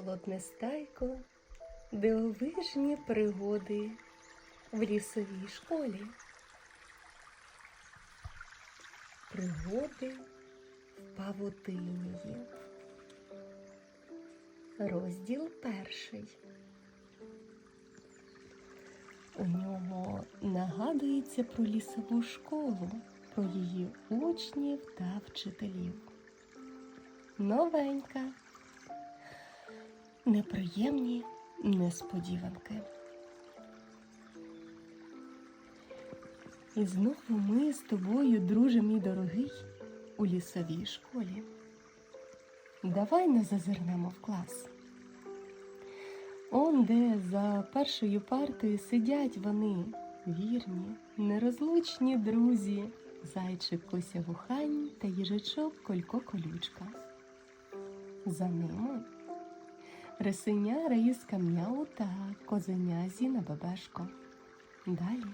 болотне стайко, дивовижні пригоди в лісовій школі. Пригоди в павутинії. Розділ перший. У ньому нагадується про лісову школу, про її учнів та вчителів. Новенька. Неприємні несподіванки. І знову ми з тобою, друже мій дорогий, у лісовій школі. Давай не зазирнемо в клас. Он де за першою партою сидять вони, вірні, нерозлучні друзі, зайчик Кося Вухань та їжачок Колько Колючка. За ними рисеня Раїска М'яу та козеня Зіна Бебешко. Далі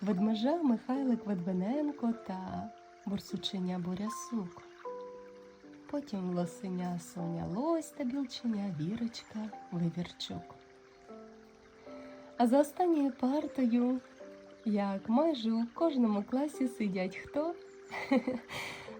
ведмежа Михайлик Ведвененко та борсученя Борясук. Потім лосеня Соня Лось та білченя Вірочка Вивірчук. А за останньою партою, як майже у кожному класі сидять хто?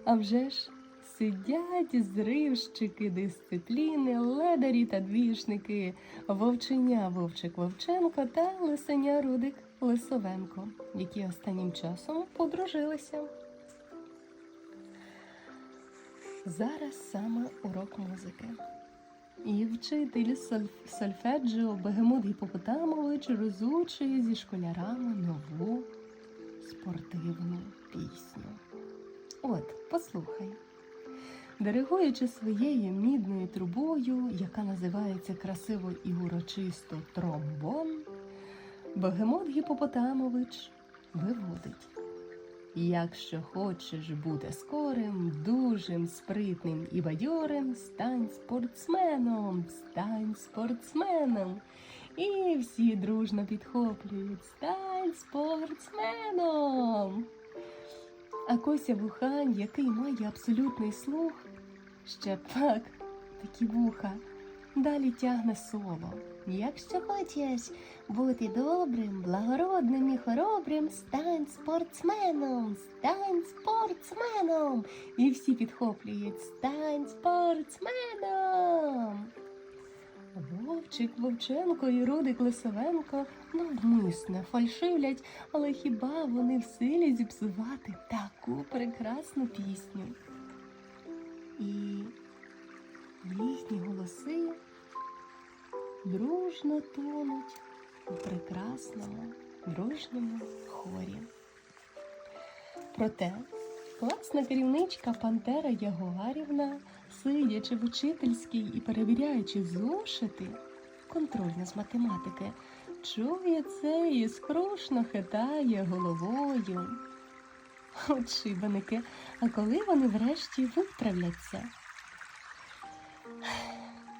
А вже ж сидять зривщики дисципліни, ледарі та двішники, вовченя Вовчик Вовченко та лисеня Рудик Лисовенко, які останнім часом подружилися. Зараз саме урок музики. І вчитель сольф- сольфеджіо Бегемот Гіпопотамович розучує зі школярами нову спортивну пісню. От, послухай. Диригуючи своєю мідною трубою, яка називається красиво і урочисто тромбон, Бегемот Гіпопотамович виводить. Якщо хочеш бути скорим, дужим, спритним і бадьорим, стань спортсменом, стань спортсменом. І всі дружно підхоплюють стань спортсменом. А Кося Вухань, який має абсолютний слух, ще пак такі вуха, далі тягне соло. Якщо хочеш бути добрим, благородним і хоробрим, стань спортсменом, стань спортсменом. І всі підхоплюють стань спортсменом. Вовчик, Вовченко і Рудик Лисовенко навмисне фальшивлять, але хіба вони в силі зіпсувати таку прекрасну пісню? І їхні голоси дружно тонуть у прекрасному дружньому хорі. Проте класна керівничка Пантера Ягуарівна, сидячи в учительській і перевіряючи зошити, контрольно з математики, чує це і скрушно хитає головою. От шибаники, а коли вони врешті виправляться?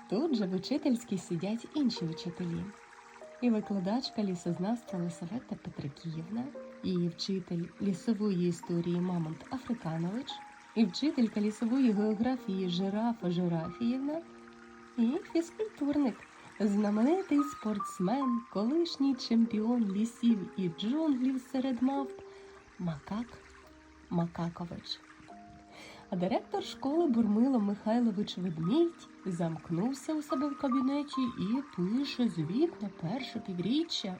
Тут же в учительській сидять інші учителі. І викладачка лісознавства Лисавета Петрикіївна, і вчитель лісової історії Мамонт Африканович, і вчителька лісової географії Жирафа Жирафіївна, і фізкультурник, знаменитий спортсмен, колишній чемпіон лісів і джунглів серед мавп Макак Макакович. А директор школи Бурмило Михайлович Ведмідь замкнувся у себе в кабінеті і пише звіт на перше півріччя.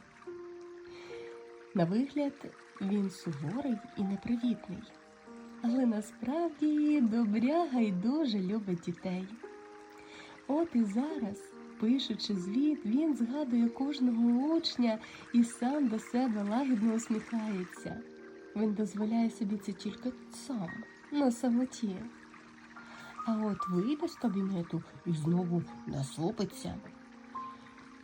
На вигляд він суворий і непривітний, але насправді добряга й дуже любить дітей. От і зараз, пишучи звіт, він згадує кожного учня і сам до себе лагідно усміхається. Він дозволяє собі це тільки сам, на самоті. А от вийде з кабінету і знову насупиться.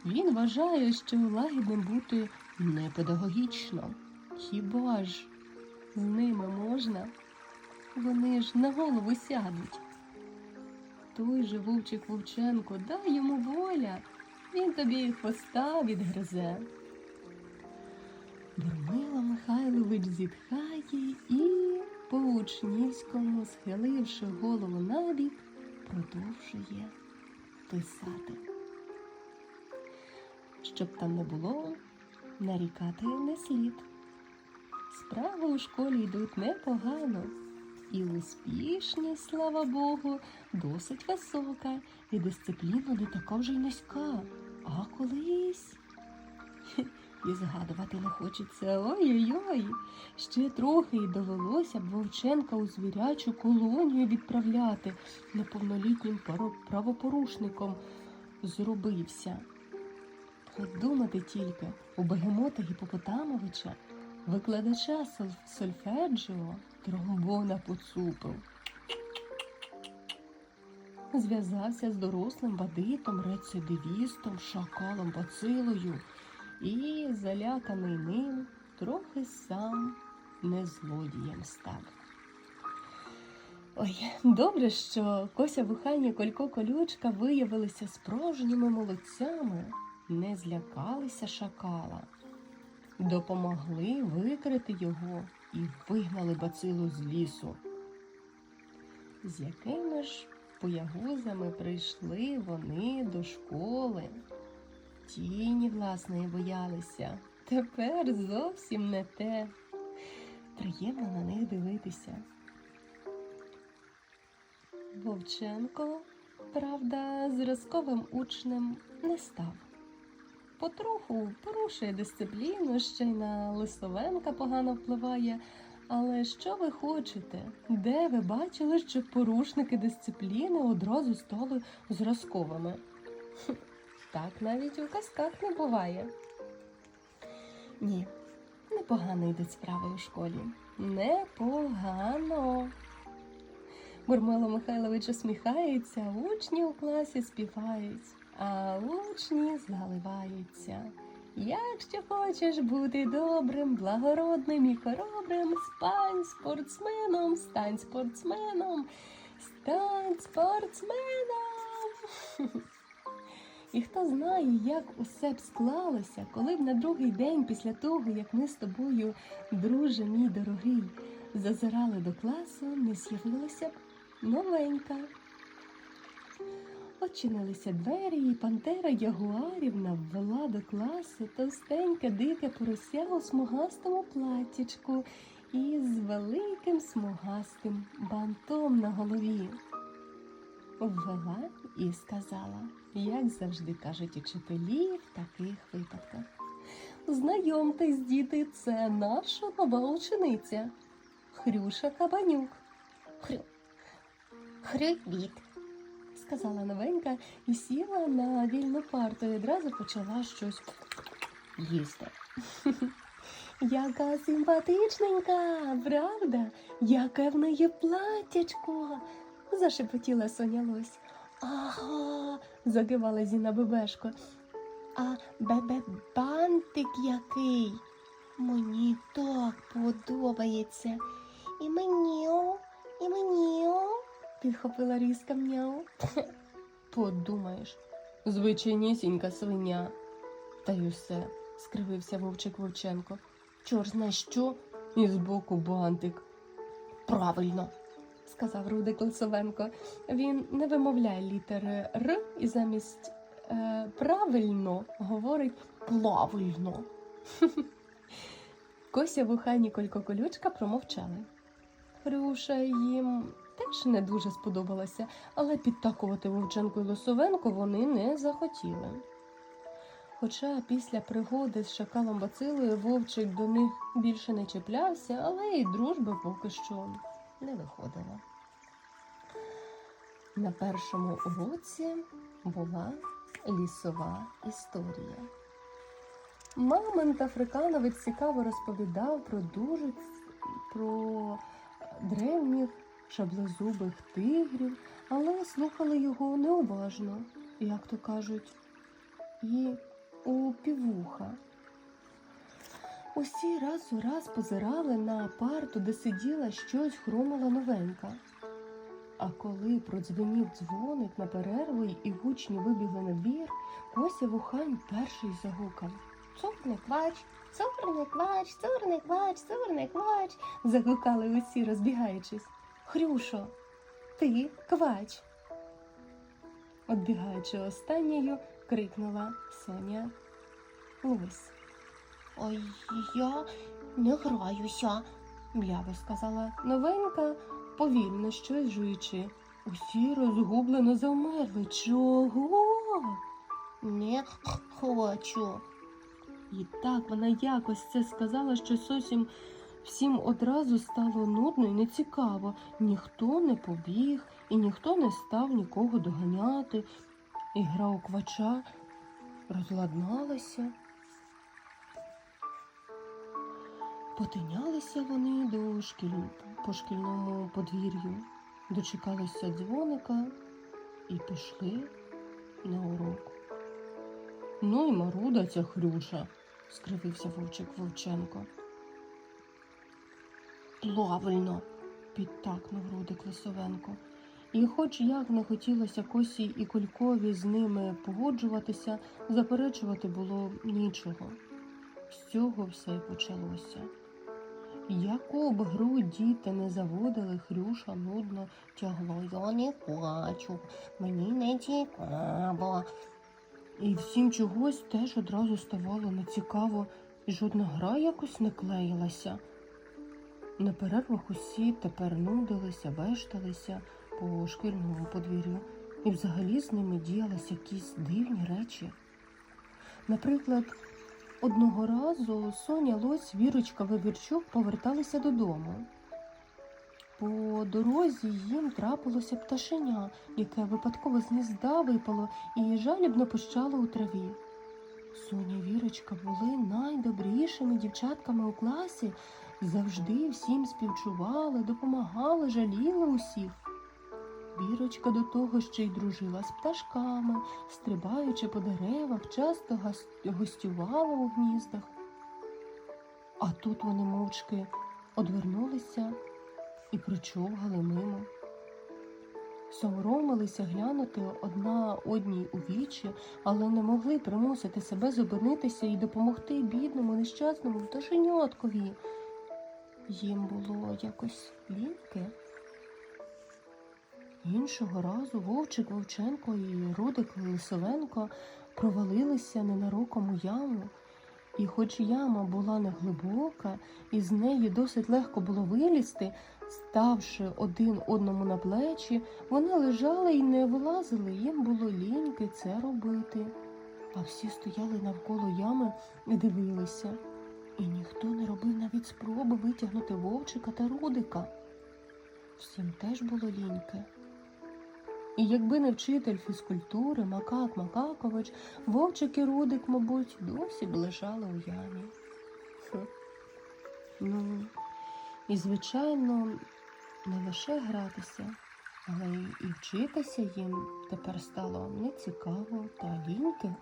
Він вважає, що лагідним бути не педагогічно. Хіба ж з ними можна? Вони ж на голову сядуть. Той же Вовчик Вовченко, дай йому воля, він тобі хвоста відгризе. Бурмило Михайлович зітхає і по учнівському, схиливши голову набік, продовжує. писати. Щоб там не було, нарікати не слід. Справи у школі йдуть непогано, і успішність, слава Богу, досить висока, і дисципліна не така вже й низька. А колись. І згадувати не хочеться. Ой-ой-ой. Ще трохи й довелося б Вовченка у звірячу колонію відправляти неповнолітнім правопорушником зробився. Подумати тільки, у бегемота Гіпопотамовича, викладача соль- сольфеджіо, тромбона поцупив. Зв'язався з дорослим бандитом, рецидивістом, шакалом бацилою і, заляканий ним, трохи сам не злодієм став. Ой, добре, що Кося Вухання Колько Колючка виявилися справжніми молодцями, не злякалися шакала, допомогли викрити його і вигнали бацилу з лісу. З якими ж боягузами прийшли вони до школи? Тіні власної боялися. Тепер зовсім не те. Приємно на них дивитися. Вовченко, правда, зразковим учнем не став. Потроху порушує дисципліну, ще й на Лисовенка погано впливає. Але що ви хочете? Де ви бачили, що порушники дисципліни одразу стали зразковими? Так навіть у казках не буває. Ні, непогано йдуть справи у школі. Непогано. Мурмило Михайлович усміхається, учні у класі співають, а учні заливаються. Якщо хочеш бути добрим, благородним і хоробрим, стань спортсменом, стань спортсменом, стань спортсменом. І хто знає, як усе б склалося, коли б на другий день після того, як ми з тобою, друже мій дорогий, зазирали до класу, не з'явилася б новенька. Очинилися двері, і пантера Ягуарівна ввела до класу товстеньке дике порося у смугастому платтячку і з великим смугастим бантом на голові. Ввела і сказала, як завжди кажуть учителі в таких випадках. Знайомтесь, діти, це наша нова учениця Хрюша Кабанюк. Хрю... Хрюбіт, сказала новенька і сіла на вільну парту і одразу почала щось їсти. Яка симпатичненька, правда? Яке в неї платтячко, зашепотіла Соня Лось. Ага, закивала Зіна Бебешко. А бебе бантик який. Мені так подобається. І мені, і мені, підхопила різка м'яу. Подумаєш, звичайнісінька свиня. Та й усе, скривився вовчик Вовченко. Чор зна що? І збоку бантик. Правильно, сказав Рудик Лисовенко. Він не вимовляє літери Р і замість е, правильно говорить плавильно. Кося Вухані Колько Колючка промовчали. Хрюша їм теж не дуже сподобалася, але підтакувати Вовченко і Лосовенко вони не захотіли. Хоча після пригоди з шакалом Бацилою Вовчик до них більше не чіплявся, але й дружби поки що не виходило. На першому уроці була лісова історія. Мамонт Африкановець цікаво розповідав про дуже про древніх шаблезубих тигрів, але слухали його неуважно, як то кажуть, і у півуха. Усі раз у раз позирали на парту, де сиділа щось хромала новенька. А коли продзвенів дзвоник на перерву і учні вибігли на двір, Кося Вухань перший загукав. Цурний квач, цурний квач, цурний квач, цурний квач. загукали усі, розбігаючись. Хрюшо, ти квач. Одбігаючи останньою, крикнула Соня Лось. Ой, я не граюся. Мляво сказала новенька, повільно щось жуючи. Усі розгублено завмерли. Чого? Не хочу. І так вона якось це сказала, що зовсім всім одразу стало нудно і нецікаво. Ніхто не побіг і ніхто не став нікого доганяти. І гра у квача розладналася. Потинялися вони до шкіль... по шкільному подвір'ю, дочекалися дзвоника і пішли на урок. Ну й маруда ця хрюша, скривився вовчик Вовченко. Правильно. Підтакнув Рудик Лисовенко. І хоч як не хотілося Косі і Кулькові з ними погоджуватися, заперечувати було нічого. З цього все й почалося. Яку б гру діти не заводили, Хрюша нудно тягло. Я не хочу. Мені не цікаво. І всім чогось теж одразу ставало нецікаво, і жодна гра якось не клеїлася. На перервах усі тепер нудилися, вешталися по шкільному подвір'ю, і взагалі з ними діялися якісь дивні речі. Наприклад, одного разу Соня Лось, Вірочка Вивірчук поверталися додому. По дорозі їм трапилося пташеня, яке випадково з гнізда випало і жалібно пищало у траві. Соня і Вірочка були найдобрішими дівчатками у класі, завжди всім співчували, допомагали, жаліли усіх. Вірочка до того ще й дружила з пташками, стрибаючи по деревах, часто гостювала у гніздах. А тут вони мовчки одвернулися і причовгали мимо. Соромилися глянути одна одній у вічі, але не могли примусити себе зупинитися і допомогти бідному нещасному пташеняткові. Їм було якось ліньки. Іншого разу Вовчик Вовченко і Рудик Лисовенко провалилися ненароком у яму, і хоч яма була не глибока, і з неї досить легко було вилізти, ставши один одному на плечі, вони лежали і не вилазили, їм було ліньки це робити. А всі стояли навколо ями і дивилися. І ніхто не робив навіть спроби витягнути вовчика та рудика. Всім теж було ліньки. І якби не вчитель фізкультури Макак Макакович, Вовчик і Рудик, мабуть, досі б лежали у ямі. Хм. Ну, і, звичайно, не лише гратися, але й вчитися їм тепер стало нецікаво та ліньки.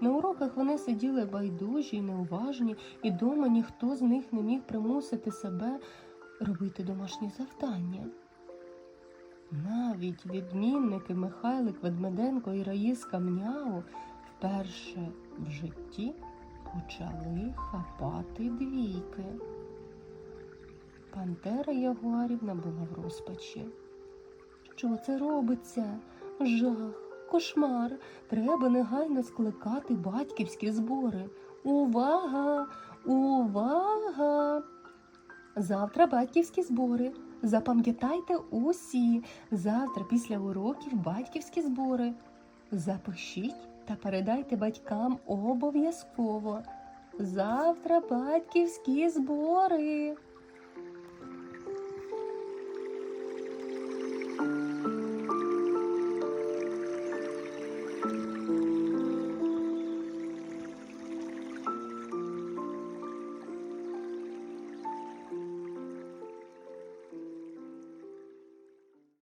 На уроках вони сиділи байдужі й неуважні, і дома ніхто з них не міг примусити себе робити домашні завдання. Навіть відмінники Михайлик Ведмеденко і Раїска Мняу вперше в житті почали хапати двійки. Пантера Ягуарівна була в розпачі. Що це робиться? Жах, кошмар. Треба негайно скликати батьківські збори. Увага! Увага! Завтра батьківські збори. Запам'ятайте усі. Завтра після уроків батьківські збори. Запишіть та передайте батькам обов'язково. Завтра батьківські збори.